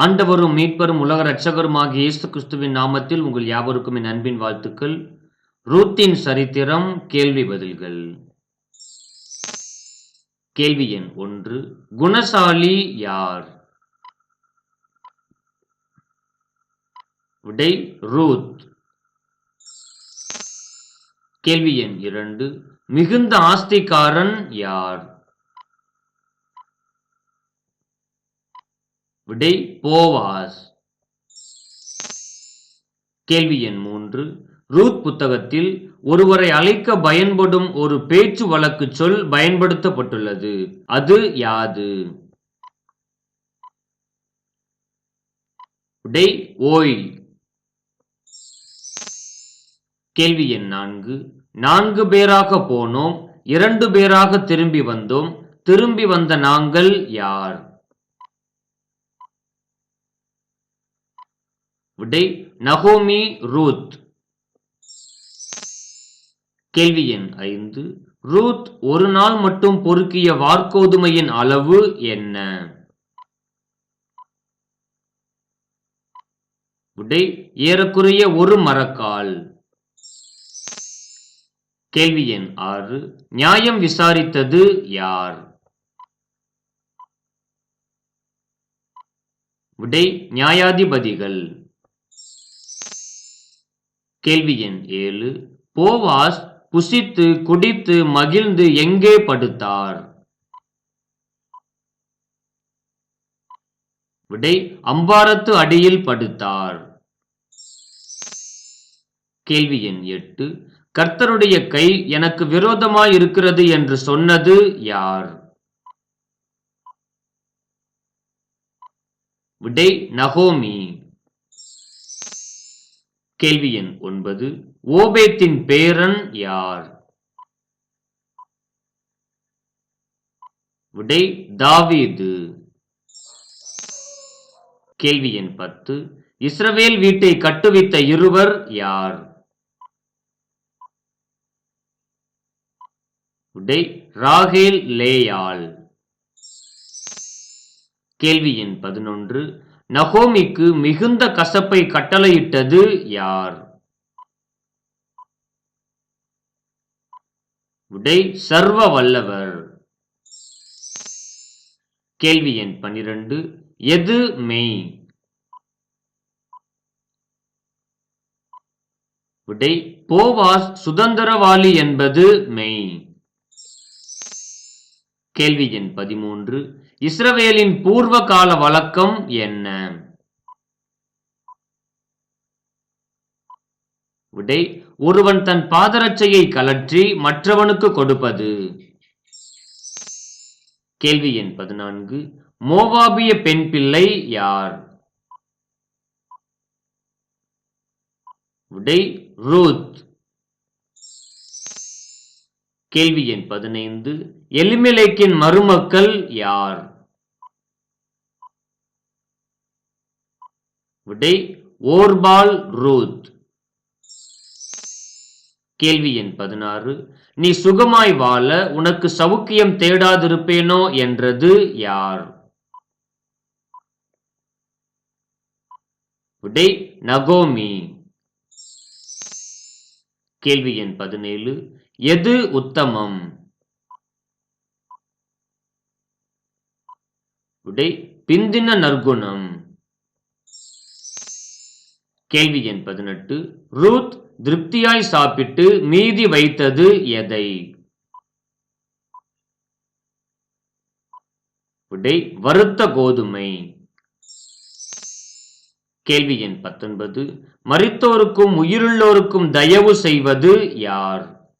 ஆண்டவரும் மீட்பரும் உலக இரட்சகருமாகிய இயேசு கிறிஸ்துவின் நாமத்தில் உங்கள் யாவருக்கும் என் அன்பின் வாழ்த்துக்கள். ரூத்தின் சரித்திரம் கேள்வி பதில்கள். கேள்வி எண் ஒன்று. குணசாலி யார்? விடை ரூத். கேள்வி எண் இரண்டு. மிகுந்த ஆஸ்திகாரன் யார்? விடை போவாஸ். கேள்வி எண் மூன்று. ரூத் புத்தகத்தில் ஒருவரை அழைக்க பயன்படும் ஒரு பேச்சு வழக்கு சொல் பயன்படுத்தப்பட்டுள்ளது. அது யாது? விடை ஓய் கேள்வி எண் நான்கு. நான்கு பேராக போனோம் இரண்டு பேராக திரும்பி வந்தோம் திரும்பி வந்த நாங்கள் யார்? விடை நகோமி ரூத். கேள்வி எண் ஐந்து. ரூத் ஒரு நாள் மட்டும் பொறுக்கிய வார்கோதுமையின் அளவு என்ன? விடை ஏறக்குறைய ஒரு மரக்கால். கேள்வி எண் ஆறு. நியாயம் விசாரித்தது யார்? விடை நியாயாதிபதிகள். கேள்வி எண் ஏழு. போவாஸ் புசித்து குடித்து மகிழ்ந்து எங்கே படுத்தார்? விடை அம்பாரத்து அடியில் படுத்தார். கேள்வி எண் எட்டு. கர்த்தருடைய கை எனக்கு விரோதமாய் இருக்கிறது என்று சொன்னது யார்? விடை நகோமி. கேள்வி எண் ஒன்பது ஓபேத்தின் பேரன் யார்? விடை தாவீது. கேள்வி எண் பத்து இஸ்ரவேல் வீட்டை கட்டுவித்த இருவர் யார்? விடை ராகேல் லேயாள். கேள்வி எண் பதினொன்று நகோமிக்கு மிகுந்த கசப்பை கட்டளையிட்டது யார்? விடை சர்வ வல்லவர் கேள்வி எண் பனிரெண்டு எது மெய்? விடை போவாஸ் சுதந்திரவாளி என்பது மெய். கேள்வி எண் பதிமூன்று. இஸ்ரவேலின் பூர்வ கால வழக்கம் என்ன? விடை ஒருவன் தன் பாதரட்சையை கலற்றி மற்றவனுக்கு கொடுப்பது. கேள்வி எண் பதினான்கு. மோவாபிய பெண் பிள்ளை யார்? விடை ரூத். கேள்வி எண் பதினைந்து. எலிமிலேக்கின் மருமக்கள் யார்? விடை ஓர்பால் ரூத். கேள்வி எண் பதினாறு. நீ சுகமாய் வாழ உனக்கு சவுக்கியம் தேடாதிருப்பேனோ என்றது யார்? விடை நகோமி. கேள்வி எண் பதினேழு. எது உத்தமம்? விடை பிந்தின நற்குணம். கேள்வி எண் பதினெட்டு. ரூத் திருப்தியாய் சாப்பிட்டு மீதி வைத்தது எதை? விடை வருத்த கோதுமை. கேள்வி எண் பத்தொன்பது. மறித்தோருக்கும் உயிருள்ளோருக்கும் தயவு செய்வது யார்?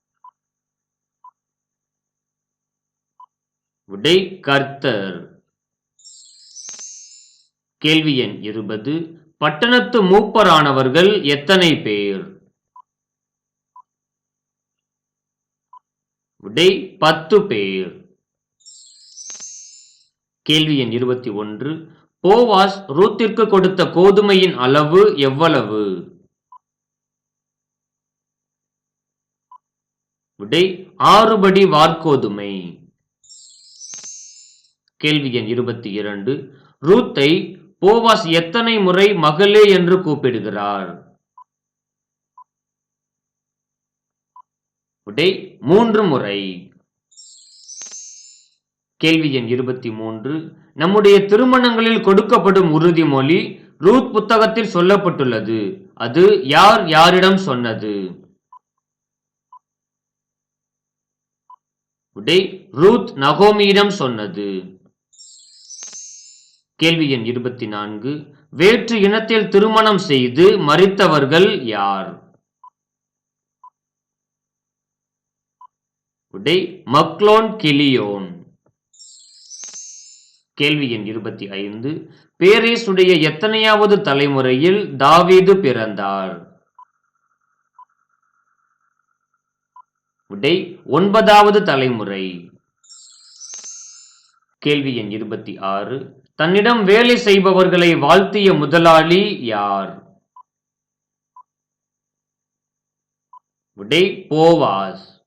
விடை கர்த்தர். கேள்வி எண் இருபது. பட்டணத்து மூப்பரானவர்கள் எத்தனை பேர்? விடை பத்து பேர். கேள்வி எண் இருபத்தி ஒன்று. போவாஸ் ரூத்திற்கு கொடுத்த கோதுமையின் அளவு எவ்வளவு? விடை ஆறுபடி வார்கோதுமை கேள்வி எண் இருபத்தி இரண்டு. ரூத்தை போவாஸ் எத்தனை முறை மகளே என்று கூப்பிடுகிறார். விடை மூன்று முறை. கேள்வி எண் இருபத்தி மூன்று. நம்முடைய திருமணங்களில் கொடுக்கப்படும் உறுதிமொழி ரூத் புத்தகத்தில் சொல்லப்பட்டுள்ளது. அது யார் யாரிடம் சொன்னது? விடை ரூத் நகோமியிடம் சொன்னது. கேள்வி எண் இருபத்தி நான்கு. வேற்று இனத்தில் திருமணம் செய்து மறித்தவர்கள் யார்? விடை மக்லோன் கிளியோன் கேள்வி எண் இருபத்தி ஐந்து. பேரேசுடைய எத்தனையாவது தலைமுறையில் தாவீது பிறந்தார்? விடை ஒன்பதாவது தலைமுறை. கேள்வி எண் இருபத்தி ஆறு. தன்னிடம் வேலை செய்பவர்களை வாழ்த்திய முதலாளி யார்? விடை போவாஸ்.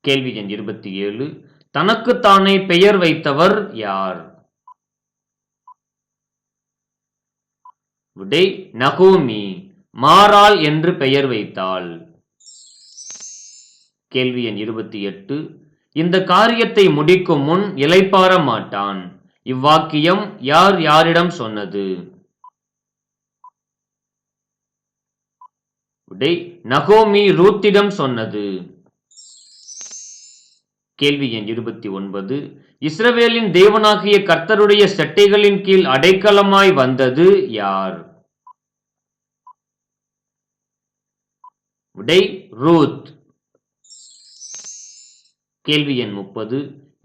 கேள்வி எண் இருபத்தி ஏழு. தனக்குத்தானே பெயர் வைத்தவர் யார்? விடை நகோமி. மாறாள் என்று பெயர் வைத்தாள். கேள்வி எண் இருபத்தி எட்டு. இந்த காரியத்தை முடிக்கும் முன் இலைப்பாற மாட்டான். இவ்வாக்கியம் யார் யாரிடம் சொன்னது? உடை நகோமி ரூத்திடம் சொன்னது. கேள்வி எண் இருபத்தி ஒன்பது. இஸ்ரவேலின் தேவனாகிய கர்த்தருடைய செட்டைகளின் கீழ் அடைக்கலமாய் வந்தது யார்? உடை ரூத். கேள்வி எண் முப்பது.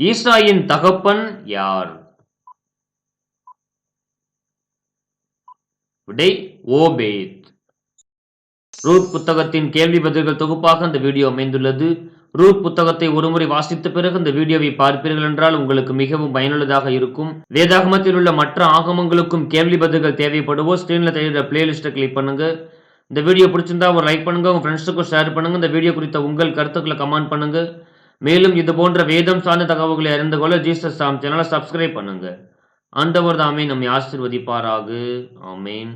ஈசாயின் தகப்பன் யார்? விடை ஓபேத். ரூத் புத்தகத்தின் கேள்வி பதில்கள் தொகுப்பாக இந்த வீடியோ அமைந்துள்ளது. ரூத் புத்தகத்தை ஒருமுறை வாசித்த பிறகு இந்த வீடியோவை பார்ப்பீர்கள் என்றால் உங்களுக்கு மிகவும் பயனுள்ளதாக இருக்கும். வேதாகமத்தில் உள்ள மற்ற ஆகமங்களுக்கும் கேள்வி பதில்கள் தேவைப்படுவோ ஸ்க்ரீனில் தெரிகிற பிளேலிஸ்ட்டை கிளிக் பண்ணுங்க. இந்த வீடியோ பிடிச்சிருந்தா ஒரு லைக் பண்ணுங்க உங்க ஃப்ரெண்ட்ஸுக்கும் ஷேர் பண்ணுங்க. இந்த வீடியோ குறித்த உங்கள் கருத்துக்களை கமெண்ட் பண்ணுங்க. மேலும் இது போன்ற வேதம் சார்ந்த தகவல்களை அறிந்து கொள்ள ஜீசஸ் சாம் சேனலை சப்ஸ்கிரைப் பண்ணுங்க. ஆண்டவர் தாமே நம்மை ஆசிர்வதிப்பாராக. ஆமேன்.